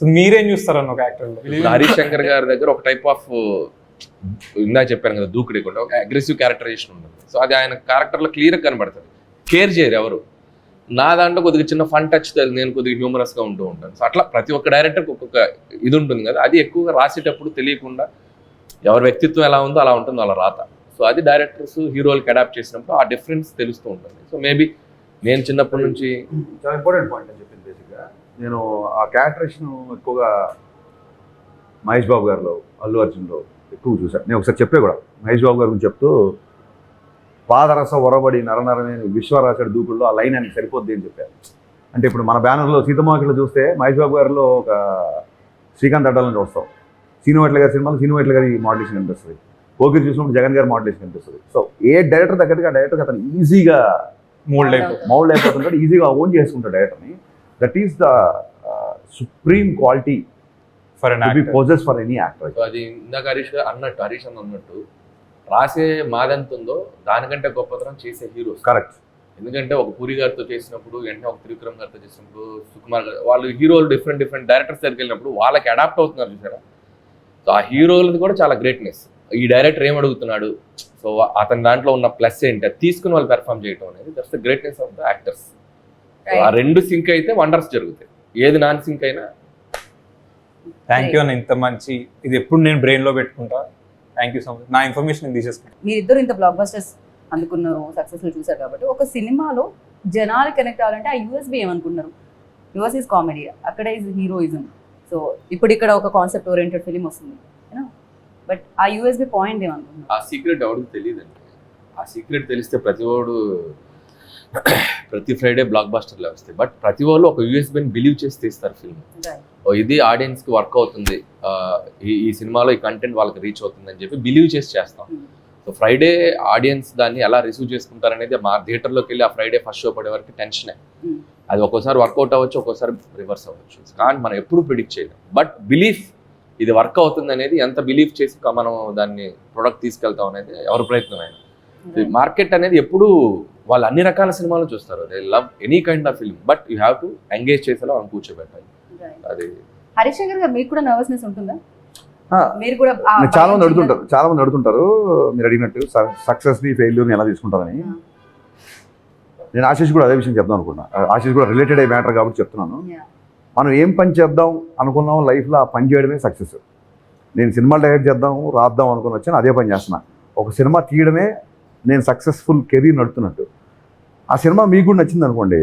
So మీరేం చూస్తారన్న ఒక actor Harish Shankar గారి దగ్గర ఒక టైప్ ఆఫ్ ఇందా చెప్పాను కదా దూకుడు కూడా ఒక అగ్రెసివ్ క్యారెక్టరైజేషన్ ఉంటుంది. సో అది ఆయన క్యారెక్టర్లో క్లియర్ కనబడుతుంది. కేర్ చేయరు ఎవరు. నా దాంట్లో కొద్దిగా చిన్న ఫన్ టచ్ నేను కొద్దిగా హ్యూమరస్గా ఉంటూ ఉంటాను. సో అట్లా ప్రతి ఒక్క డైరెక్టర్కి ఒక్కొక్క ఇది ఉంటుంది కదా అది ఎక్కువగా రాసేటప్పుడు తెలియకుండా ఎవరి వ్యక్తిత్వం ఎలా ఉందో అలా ఉంటుంది వాళ్ళ రాత. సో అది డైరెక్టర్స్ హీరోలకి అడాప్ట్ చేసినప్పుడు ఆ డిఫరెన్స్ తెలుస్తూ ఉంటుంది. సో మేబీ నేను చిన్నప్పటి నుంచి చాలా ఇంపార్టెంట్ పాయింట్ నేను ఆ క్యారెక్టరేషన్ ఎక్కువగా మహేష్ బాబు గారిలో అల్లు అర్జున్లో ఎక్కువ చూశాను నేను ఒకసారి చెప్పే కూడా మహేష్ బాబు గారి గురించి చెప్తూ పాదరస ఒరబడి నరనరమే విశ్వరాశడి దూకుల్లో ఆ లైన్ అని సరిపోద్ది అని చెప్పారు అంటే ఇప్పుడు మన బ్యానర్లో సీతమాకిలో చూస్తే మహేష్ బాబు గారిలో ఒక శ్రీకాంత్ అడ్డాలని చూస్తాం. సీను వైట్ల గారి సినిమాలో సీను వైట్ల గారి మోడలేషన్ కనిపిస్తుంది. ఓకే చూసినప్పుడు జగన్ గారి మోడలేషన్ కనిపిస్తుంది. సో ఏ డైరెక్టర్ తగ్గట్టుగా డైరెక్టర్ అతను ఈజీగా మోల్డ్ అయిపోతుంది. మౌల్డ్ అయిపోతుంటాడు ఈజీగా ఓన్ చేసుకుంటాడు డైరెక్టర్ని. That is the supreme quality for poses for any actor అది ఇందాక హరీష్ అన్నట్టు హరీష్ అని అన్నట్టు రాసే మాదెంత ఉందో దానికంటే గొప్పతనం చేసే హీరోస్. కరెక్ట్ ఎందుకంటే ఒక పూరి గారితో చేసినప్పుడు వెంటనే ఒక త్రివిక్రమ్ గారితో చేసినప్పుడు సుకుమార్ గారు వాళ్ళు హీరోలు డిఫరెంట్ డిఫరెంట్ డైరెక్టర్స్ దగ్గరికి వెళ్ళినప్పుడు వాళ్ళకి అడాప్ట్ అవుతున్నారు చూసారా? సో ఆ హీరోలది కూడా చాలా గ్రేట్నెస్ ఈ డైరెక్టర్ ఏం అడుగుతున్నాడు? సో అతని దాంట్లో ఉన్న ప్లస్ ఏంటి? అది తీసుకుని వాళ్ళు పెర్ఫామ్ చేయడం అనేది that's the greatness of the actors ఆ రెండు సింక్ అయితే వండర్స్ జరుగుతాయి. ఏది నాన్ సింక్ అయినా. థ్యాంక్ యూ అన్న ఇంత మంచి ఇది ఎప్పుడు నేను బ్రెయిన్లో పెట్టుకుంటా. థ్యాంక్ యూ సో మచ్ నా ఇన్ఫర్మేషన్ తీసేసుకుంటా. మీరిద్దరు ఇంత బ్లాక్ బస్టర్స్ అందుకున్నారు సక్సెస్ఫుల్ చూసారు కాబట్టి ఒక సినిమాలో జనాలు కనెక్ట్ అవ్వాలంటే ఆ యూఎస్బి ఏమనుకుంటున్నారు? యుఎస్ ఈజ్ కామెడీ అక్కడ ఈజ్ హీరోయిజం సో ఇప్పుడు ఇక్కడ ఒక కాన్సెప్ట్ ఓరియంటెడ్ ఫిలిం వస్తుంది బట్ ఆ యూఎస్బి పాయింట్ ఏమనుకుంటున్నారు? ఆ సీక్రెట్ ఎవరికి తెలియదండి. ఆ సీక్రెట్ తెలిస్తే ప్రతి వాడు ప్రతి ఫ్రైడే బ్లాక్ బాస్టర్లు వస్తాయి. బట్ ప్రతి వాళ్ళు ఒక యూఎస్బీని బిలీవ్ చేసి తీస్తారు ఫిల్మ్ ఇది ఆడియన్స్కి వర్క్ అవుతుంది. ఈ ఈ సినిమాలో ఈ కంటెంట్ వాళ్ళకి రీచ్ అవుతుంది అని చెప్పి బిలీవ్ చేసి చేస్తాం. సో ఫ్రైడే ఆడియన్స్ దాన్ని ఎలా రిసీవ్ చేసుకుంటారనేది మా థియేటర్లోకి వెళ్ళి ఆ ఫ్రైడే ఫస్ట్ షో పడే వరకు టెన్షనే Hmm. అది ఒక్కోసారి వర్కౌట్ అవ్వచ్చు ఒక్కోసారి రివర్స్ అవ్వచ్చు. కానీ మనం ఎప్పుడు ప్రిడిక్ట్ చేయలేం. బట్ బిలీఫ్ ఇది వర్క్ అవుతుంది అనేది ఎంత బిలీవ్ చేసి మనం దాన్ని ప్రొడక్ట్ తీసుకెళ్తాం అనేది ఎవరి ప్రయత్నమైనా. మార్కెట్ అనేది ఎప్పుడు వాళ్ళు అన్ని రకాల సినిమాలు చూస్తారు. They love any kind of film but you have to engage చేసేలా మనం కూర్చోబెట్టాలి. అది. హరిశంకర్ గారు మీకు కూడా నర్వస్నెస్ ఉంటుందా? ఆ, మీరు కూడా చాలా మంది అడుగుతుంటారు చాలా మంది అడుగుతుంటారు మీరు అడిగినట్టు సక్సెస్ని ఫెయిల్యూర్ని ఎలా తీసుకుంటారని. నేను ఆశీష్ కూడా అదే విషయం చెప్దాం అనుకున్నా. ఆశీష్ కూడా రిలేటెడ్ అయ్యే మ్యాటర్ కాబట్టి చెప్తున్నాను. మనం ఏం పని చేద్దాం అనుకున్నాం లైఫ్లో ఆ పని చేయడమే సక్సెస్ నేను సినిమా డైరెక్ట్ చేద్దాం రాద్దాం అనుకుని వచ్చాను అదే పని చేస్తున్నా. ఒక సినిమా తీయడమే నేను సక్సెస్ఫుల్ కెరీర్ నడుపుతున్నట్టు. ఆ సినిమా మీకు కూడా నచ్చింది అనుకోండి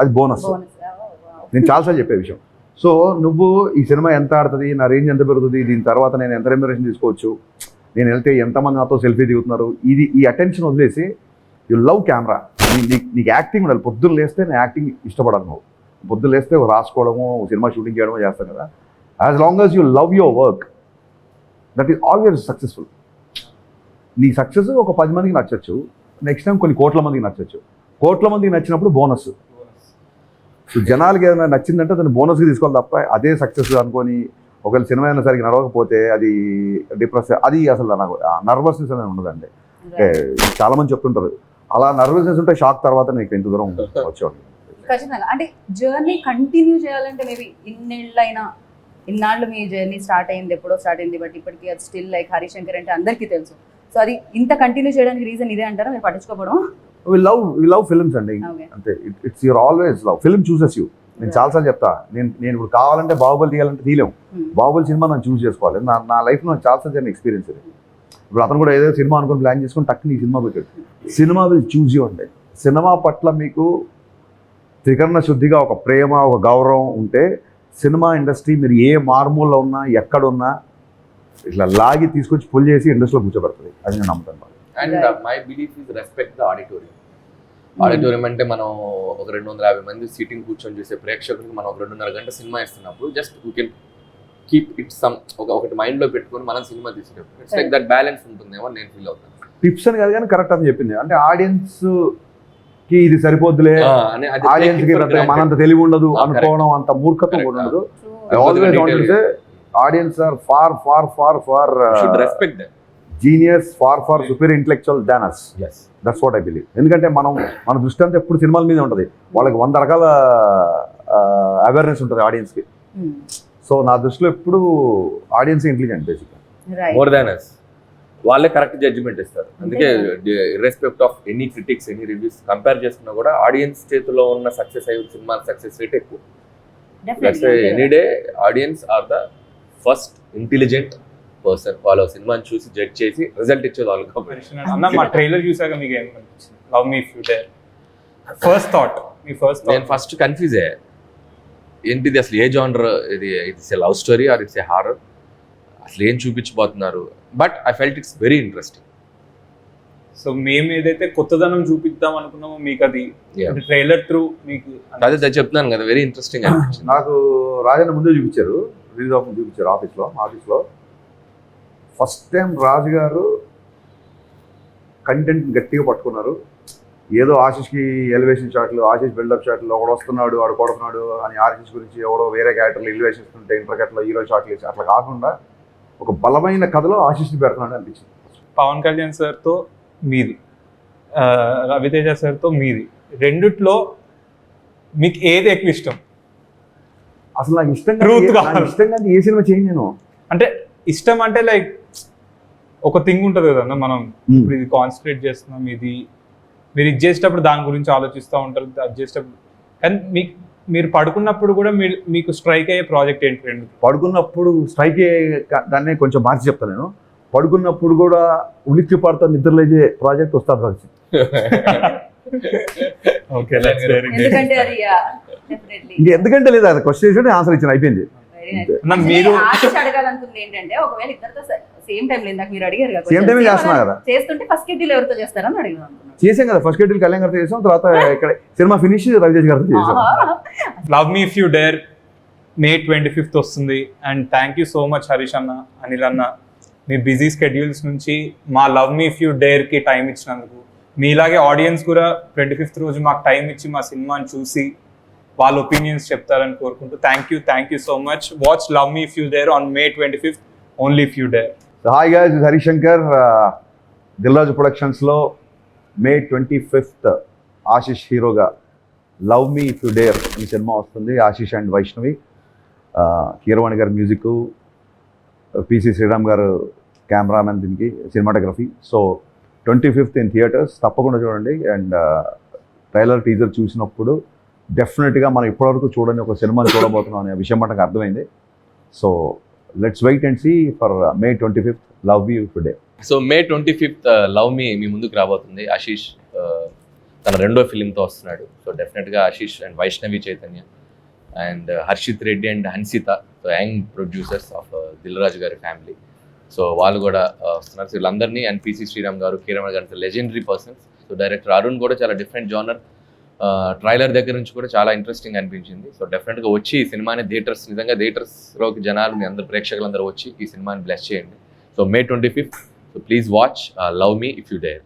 అది బోనస్. Oh. నేను చాలాసార్లు చెప్పే విషయం. సో నువ్వు ఈ సినిమా ఎంత ఆడుతుంది నా రేంజ్ ఎంత పెరుగుతుంది దీని తర్వాత నేను ఎంత రెమ్యురేషన్ తీసుకోవచ్చు నేను వెళ్తే ఎంతమంది నాతో సెల్ఫీ దిగుతున్నారు ఇది ఈ అటెన్షన్ వదిలేసి యు లవ్ కెమెరా నీకు యాక్టింగ్ ఉండాలి. పొద్దున్న లేస్తే నేను యాక్టింగ్ ఇష్టపడాలి నువ్వు. పొద్దున్న లేస్తే రాసుకోవడము సినిమా షూటింగ్ చేయడమో చేస్తాం కదా. As long as you love your work that is always successful నీ సక్సెస్ ఒక పది మందికి నచ్చచ్చు. నెక్స్ట్ టైం కొన్ని కోట్ల మందికి నచ్చచ్చు. కోట్ల మందికి నచ్చినప్పుడు బోనస్ సో జనాలకి ఏదైనా నచ్చిందంటే దాన్ని బోనస్గా తీసుకోవాలి తప్ప అదే సక్సెస్ అనుకొని ఒకవేళ సినిమా అయినా సరిగ్గా నడవకపోతే అది డిప్రెస్ అది అసలు నాకు నర్వస్నెస్ అనేది ఉండదండి. అంటే చాలా మంది చెప్తుంటారు. అలా నర్వస్నెస్ ఉంటే షాక్ తర్వాత నీకు ఎంత దూరం వచ్చేవాడు ఖచ్చితంగా. అంటే జర్నీ కంటిన్యూ చేయాలంటే మేబీ ఇన్నేళ్ళైనా ఇన్నాళ్ళు మీ జర్నీ స్టార్ట్ అయింది ఎప్పుడో స్టార్ట్ అయింది బట్ ఇప్పటికీ అది స్టిల్ లైక్ హరిశంకర్ అంటే అందరికీ తెలుసు. సో అది ఇంత కంటిన్యూ చేయడానికి రీజన్ ఇదే అంటారా? మీరు పట్టించుకోవడం we love we love films అండి. అంతే. It's your always love film chooses you నేను చాలాసార్లు చెప్తా. నేను నేను ఇప్పుడు కావాలంటే బాహుబలి తీయాలంటే తీయలేము బాహుబలి సినిమా నన్ను చూస్ చేసుకోవాలి. నా నా లైఫ్లో చాలాసార్లు జరిగిన ఎక్స్పీరియన్స్ ఇది. ఇప్పుడు అతను కూడా ఏదో సినిమా అనుకుని ప్లాన్ చేసుకుని టక్కుని ఈ సినిమా పెట్టాడు. సినిమా విల్ చూజ్ యూ అండి సినిమా పట్ల మీకు త్రికరణ శుద్ధిగా ఒక ప్రేమ ఒక గౌరవం ఉంటే సినిమా ఇండస్ట్రీ మీరు ఏ మార్మూల్లో ఉన్నా ఎక్కడున్నా ఇట్లా లాగి తీసుకొచ్చి పుల్ చేసి ఇండస్ట్రీలో కూర్చోబెడుతుంది. అది నేను నమ్ముతాను and. My belief is respect the auditorium auditorium అంటే మనం ఒక రెండు వందల యాభై మంది సీటింగ్ కూర్చొని చూసే ప్రేక్షకులకు మనం ఒక రెండున్నర గంట సినిమా ఇస్తున్నప్పుడు just we can keep it some ఒక ఒకటి మైండ్లో పెట్టుకొని మనం సినిమా తీసేటప్పుడు. ఇట్స్ లైక్ దట్ బ్యాలెన్స్ ఉంటుందేమో నేను ఫీల్ అవుతాను. టిప్స్ అని కాదు కానీ కరెక్ట్ అని చెప్పింది. అంటే ఆడియన్స్కి ఇది సరిపోద్దులే ఆడియన్స్కి. మనంత తెలివి ఉండదు అనుకోవడం అంత మూర్ఖత్వం ఉండదు. Always audience are far far far far should respect them. Genius far far super intellectual Yes. That's what I believe ఎందుకంటే మనం మన దృష్టి అంతా ఎప్పుడు సినిమాల మీద ఉంటుంది. వాళ్ళకి వంద రకాల అవేర్నెస్ ఉంటుంది ఆడియన్స్కి సో నా దృష్టిలో ఎప్పుడు audience intelligent basic right more than us వాళ్ళే కరెక్ట్ జడ్జిమెంట్ ఇస్తారు. అందుకే irrespect of any critics any reviews compare చేసుకున్నా కూడా ఆడియన్స్ చేతిలో ఉన్న సక్సెస్ అయ్యే సినిమా సక్సెస్ రేట్ ఎక్కువ. Any day audience are the first intelligent person వాళ్ళ సినిమాని చూసి జడ్జ్ చేసి రిజల్ట్ ఇచ్చేది వాళ్ళు అన్న మా ట్రైలర్ చూసాక మీకు ఏమనిపించింది love me few first thought మీ ఫస్ట్ నేను ఫస్ట్ కన్ఫ్యూజ్ అయ్యా. ఏంటిది అసలు ఏ జానర్ ఇది it's a love story or it's a horror అసలు ఏం చూపించబోతున్నారు? But I felt it's very interesting so మేము ఏదైతే కొత్తదనం చూపిద్దాం అనుకున్నామో మీకు అది. ట్రైలర్ త్రూ మీకు అదే నేను చెప్తున్నాను కదా వెరీ ఇంట్రెస్టింగ్ నాకు రాజన్న ముందే చూపించారు. రిలీజ్ ఆఫ్ చూపించారు ఆఫీస్లో ఆఫీస్లో ఫస్ట్ టైం రాజు గారు కంటెంట్ గట్టిగా పట్టుకున్నారు. ఏదో ఆశిష్కి ఎలివేషన్ షాట్లు ఆశిష్ బిల్డప్ షాట్లు ఒకడు వస్తున్నాడు వాడు కొడుతున్నాడు అని ఆశిష్ గురించి ఎవడో వేరే క్యారెక్టర్లు ఎలివేషన్ ఇస్తుంటే ఇంటర్కట్లో హీరో షాట్లు వేసి అట్లా కాకుండా ఒక బలమైన కథలో ఆశిష్ని పెడుతున్నాడు అనిపించింది. పవన్ కళ్యాణ్ సార్తో మీది రవితేజ సార్తో మీది. రెండిట్లో మీకు ఏది ఎక్కువ ఇష్టం? అసలు నాకు నాకు కావాలి. ఇష్టంగా ఏ సినిమా చేయను నేను. అంటే ఇష్టం అంటే లైక్ ఒక థింగ్ ఉంటుంది కదన్న మనం ఇప్పుడు ఇది కాన్సన్ట్రేట్ చేస్తున్నాం ఇది మీరు ఇది చేసేటప్పుడు దాని గురించి ఆలోచిస్తూ ఉంటారు అది చేసేటప్పుడు. కానీ మీకు మీరు పడుకున్నప్పుడు కూడా మీరు మీకు స్ట్రైక్ అయ్యే ప్రాజెక్ట్ ఏంటి రెండు? పడుకున్నప్పుడు స్ట్రైక్ దాన్ని కొంచెం మార్చి చెప్తాను నేను. పడుకున్నప్పుడు కూడా ఉలిక్కి పడుతా నిద్రలేజే ప్రాజెక్ట్ సింగ్ ఓకే ఇంక ఎందుకంటే లేదు అది క్వశ్చన్ చేసి ఆన్సర్ ఇచ్చిన అయిపోయింది. మీరు అడగాలనుకుంది ఏంటంటే ఒకవేళ ఇద్దరితో సేమ్ టైం లేదు నాకు మీరు అడిగారు కదా Same time ఏ question. చేస్తున్నా కదా. చేస్తుంటే ఫస్ట్ కిడ్డీలు ఎవరితో చేస్తారని అడిగాను అనుకున్నాను. చేసాం కదా ఫస్ట్ గేట్ కళ్యాణ్ గారితో చేసాం తర్వాత ఇక్కడ సినిమా ఫినిష్ రవితేజ్ గారితో చేసాం. Love me if you dare May twenty fifth వస్తుంది. And thank you so much Harish అన్న అనిల్ అన్న. మీ బిజీ స్కెడ్యూల్స్ నుంచి మా లవ్ మీ ఇఫ్ యూ డేర్కి టైం ఇచ్చినందుకు. మీలాగే ఆడియన్స్ కూడా ట్వంటీ ఫిఫ్త్ రోజు మాకు టైం ఇచ్చి మా సినిమాని చూసి వాళ్ళ ఒపీనియన్స్ చెప్తారని కోరుకుంటూ thank you thank you so much watch love me few dare on May twenty fifth only few dare hi guys Harishankar Dil Raju ప్రొడక్షన్స్లో May twenty fifth Ashish హీరోగా love me if you dare ఈ సినిమా వస్తుంది. Ashish and Vaishnavi Keeravani గారి music PC Sriram గారు cameraman దీనికి cinematography so twenty fifth in theatres తప్పకుండా చూడండి. And trailer teaser చూసినప్పుడు డెఫినెట్గా మనం ఇప్పటివరకు చూడని ఒక సినిమాని చూడబోతున్నాం అనే విషయం మనకు అర్థమైంది. So let's wait and see for May twenty fifth love you today so May twenty fifth love me మీ ముందుకు రాబోతుంది. ఆశీష్ uh, తన రెండో ఫిలింతో వస్తున్నాడు. సో డెఫినెట్గా Ashish and Vaishnavi Chaitanya and Harshith Reddy and Hansitha so young producers of Dil Raju గారి family so వాళ్ళు కూడా uh, వస్తున్నారు. సో వీళ్ళందరినీ అండ్ పిసి శ్రీరామ్ గారు కిరణ్ గారు legendary persons so director Arun కూడా చాలా డిఫరెంట్ జానర్ ట్రైలర్ దగ్గర నుంచి కూడా చాలా ఇంట్రెస్టింగ్ అనిపించింది. సో డెఫినెట్గా వచ్చి ఈ సినిమాని థియేటర్స్ నిజంగా థియేటర్స్లోకి జనాలు మీ అందరు ప్రేక్షకులందరూ వచ్చి ఈ సినిమాని బ్లెస్ చేయండి. So May twenty fifth so please watch love me if you dare